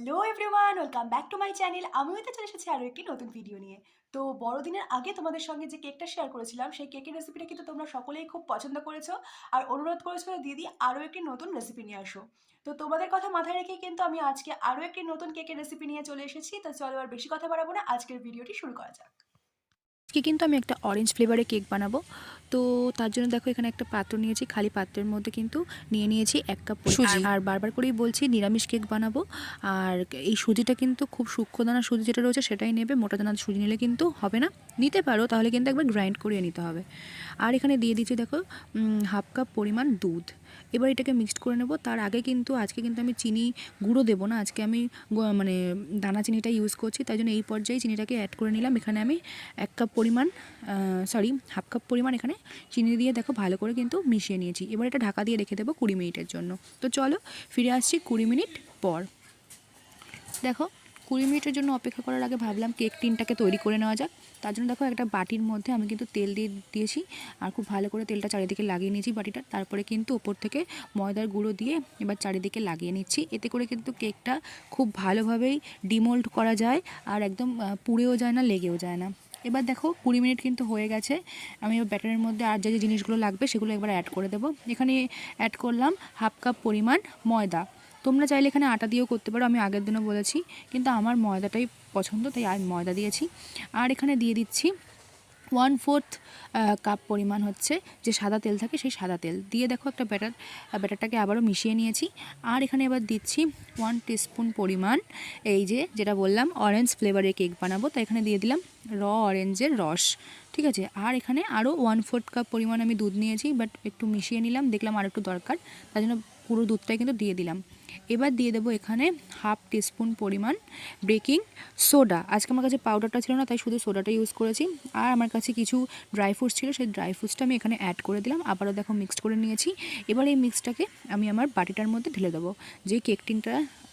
Hello everyone, welcome back to my channel. আমিও তো চলে এসেছি আরও একটি নতুন ভিডিও নিয়ে। তো বড়দিনের আগে তোমাদের সঙ্গে যে কেকটা শেয়ার করেছিলাম, সেই কেকের রেসিপিটা কিন্তু তোমরা সকলেই খুব পছন্দ করেছ। আর অনুরোধ করেছ দিদি আরও একটি নতুন রেসিপি নিয়ে আসো। তো তোমাদের কথা মাথায় রেখে কিন্তু আমি আজকে আরও একটি নতুন কেকের রেসিপি নিয়ে চলে এসেছি। তো চলো আর বেশি কথা বাড়াবো না, আজকের ভিডিওটি শুরু করা যাক। আজকে কিন্তু আমি একটা অরেঞ্জ ফ্লেভারের কেক বানাবো। তো তার জন্য দেখো এখানে একটা পাত্র নিয়েছি খালি পাত্রের মধ্যে কিন্তু নিয়ে নিয়েছি এক কাপ সুজি। আর বারবার করেই বলছি নিরামিষ কেক বানাবো। আর এই সুজিটা কিন্তু খুব সূক্ষ্ম দানা সুজি যেটা রয়েছে সেটাই নেবে মোটা দানা সুজি নিলে কিন্তু হবে না। নিতে পারো, তাহলে কিন্তু একবার গ্রাইন্ড করিয়ে নিতে হবে। আর এখানে দিয়ে দিচ্ছি, দেখো হাফ কাপ পরিমাণ দুধ। এবার এটাকে মিক্সড করে নেব। তার আগে কিন্তু, আজকে কিন্তু আমি চিনি গুঁড়ো দেবো না। আজকে আমি মানে দানা চিনিটা ইউজ করছি, তাই জন্য এই পর্যায়ে চিনিটাকে অ্যাড করে নিলাম। এখানে আমি এক কাপ পরিমাণ সরি হাফ কাপ পরিমাণ এখানে চিনি দিয়ে, দেখো, ভালো করে কিন্তু মিশিয়ে নিয়েছি। এবার এটা ঢাকা দিয়ে রেখে দেবো কুড়ি মিনিটের জন্য। তো চলো, ফিরে আসছি কুড়ি মিনিট পর। দেখো কুড়ি মিনিটের জন্য অপেক্ষা করার আগে ভাবলাম কেক টিনটাকে তৈরি করে নেওয়া যাক। তার জন্য দেখো একটা বাটির মধ্যে আমি কিন্তু তেল দিয়ে দিয়েছি আর খুব ভালো করে তেলটা চারিদিকে লাগিয়ে নিয়েছি বাটিটা। তারপরে কিন্তু ওপর থেকে ময়দার গুঁড়ো দিয়ে এবার চারিদিকে লাগিয়ে নিচ্ছি। এতে করে কিন্তু কেকটা খুব ভালোভাবেই ডিমোল্ড করা যায় আর একদম পুড়েও যায় না, লেগেও যায় না। এবার দেখো কুড়ি মিনিট কিন্তু হয়ে গেছে। আমি ব্যাটারের মধ্যে আর যে যে জিনিসগুলো লাগবে সেগুলো একবার অ্যাড করে দেবো। এখানে অ্যাড করলাম হাফ কাপ পরিমাণ ময়দা। তোমরা চাইলে এখানে আটা দিয়েও করতে পারো, আমি আগের দিনও বলেছি, কিন্তু আমার ময়দাটাই পছন্দ, তাই আমি ময়দা দিয়েছি। আর এখানে দিয়ে দিচ্ছি ওয়ান ফোর্থ কাপ পরিমাণ হচ্ছে যে সাদা তেল থাকে সেই সাদা তেল। দিয়ে দেখো একটা ব্যাটার ব্যাটারটাকে আবারও মিশিয়ে নিয়েছি। আর এখানে এবার দিচ্ছি ওয়ান টিস্পুন পরিমাণ এই যে, যেটা বললাম অরেঞ্জ ফ্লেভারের কেক বানাবো, তাই এখানে দিয়ে দিলাম র অরেঞ্জের রস, ঠিক আছে? আর এখানে আরও ওয়ান ফোর্থ কাপ পরিমাণ আমি দুধ নিয়েছি বাট একটু মিশিয়ে নিলাম, দেখলাম আর একটু দরকার, তার জন্য পুরো দুধটাই কিন্তু দিয়ে দিলাম। এবার দিয়ে দেবো এখানে হাফ টিস্পুন পরিমাণ বেকিং সোডা। আজকে আমার কাছে পাউডারটা ছিল না, তাই শুধু সোডাটা ইউজ করেছি। আর আমার কাছে কিছু ড্রাই ফ্রুটস ছিল, সেই ড্রাই ফ্রুটসটা আমি এখানে অ্যাড করে দিলাম। আবারও দেখো মিক্সড করে নিয়েছি। এবার এই মিক্সটাকে আমি আমার বাটিটার মধ্যে ঢেলে দেবো, যে কেক টিনটা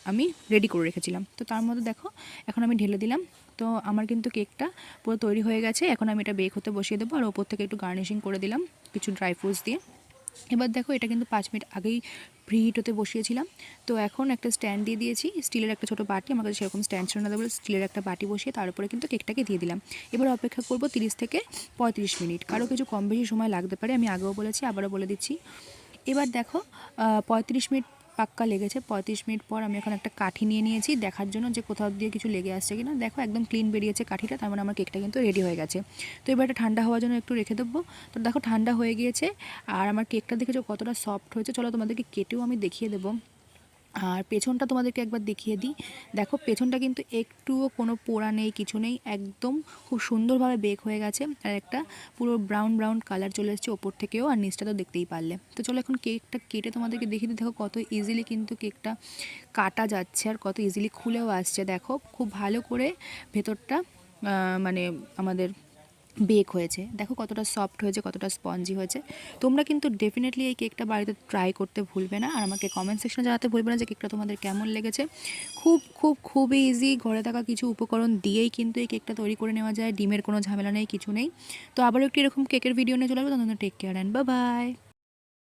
আমি রেডি করে রেখেছিলাম। তো তার মধ্যে দেখো, এখন আমি ঢেলে দিলাম। তো আমার কিন্তু কেকটা পুরো তৈরি হয়ে গেছে। এখন আমি এটা বেক হতে বসিয়ে দেবো, আর ওপর থেকে একটু গার্নিশিং করে দিলাম কিছু ড্রাই ফ্রুটস দিয়ে। এবার দেখো, এটা কিন্তু পাঁচ মিনিট আগেই প্রি হিট হতে বসিয়েছিলাম। তো এখন একটা স্ট্যান্ড দিয়ে দিয়েছি। স্টিলের একটা ছোটো বাটি, আমার কাছে সেরকম স্ট্যান্ড ছিল না বলে স্টিলের একটা বাটি বসিয়ে তার উপরে কিন্তু কেকটাকে দিয়ে দিলাম। এবার অপেক্ষা করব তিরিশ থেকে পঁয়ত্রিশ মিনিট। কারও কিছু কম বেশি সময় লাগতে পারে, আমি আগেও বলেছি, আবারও বলে দিচ্ছি। এবার দেখো পঁয়ত্রিশ মিনিট পাক্কা লেগেছে। পঁয়ত্রিশ মিনিট পর আমি এখন একটা কাঠি নিয়ে নিয়েছি। দেখার জন্য যে কোথাও দিয়ে কিছু লেগে আসছে কি না দেখো, একদম ক্লিন বেরিয়েছে কাঠিটা। তার মানে আমার কেকটা কিন্তু রেডি হয়ে গেছে। তো এবার এটা ঠান্ডা হওয়ার জন্য একটু রেখে দেবো। তো দেখো, ঠান্ডা হয়ে গিয়েছে। আর আমার কেকটা দেখেছ কতটা সফট হয়েছে। চলো তোমাদেরকে কেটেও আমি দেখিয়ে দেবো। আর পেছনটা তোমাদেরকে একবার দেখিয়ে দিই। দেখো, পেছনটা কিন্তু একটুও কোনো পোড়া নেই, কিছু নেই, একদম খুব সুন্দরভাবে বেক হয়ে গেছে। আর একটা পুরো ব্রাউন ব্রাউন কালার চলে এসেছে ওপর থেকেও, আর নিচটা তো দেখতেই পারলে। তো চলো এখন কেকটা কেটে তোমাদেরকে দেখিয়ে দিই। দেখো, কত ইজিলি কিন্তু কেকটা কাটা যাচ্ছে আর কত ইজিলি খুলেও আসছে। দেখো, খুব ভালো করে ভেতরটা মানে আমাদের বেক হয়েছে। দেখো কতটা সফট হয়েছে, কতটা স্পঞ্জি হয়েছে। তোমরা কিন্তু ডেফিনেটলি এই কেকটা বাড়িতে ট্রাই করতে ভুলবে না। আর আমাকে কমেন্ট সেকশনে জানাতে ভুলবে না যে কেকটা তোমাদের কেমন লেগেছে। খুব খুব খুবই ইজি ঘরে থাকা কিছু উপকরণ দিয়েই কিন্তু এই কেকটা তৈরি করে নেওয়া যায়। ডিমের কোনো ঝামেলা নেই, কিছু নেই। তো আবারও একটি এরকম কেকের ভিডিও নিয়ে চলে আসব। তখন টেক কেয়ার অ্যান্ড বা বাই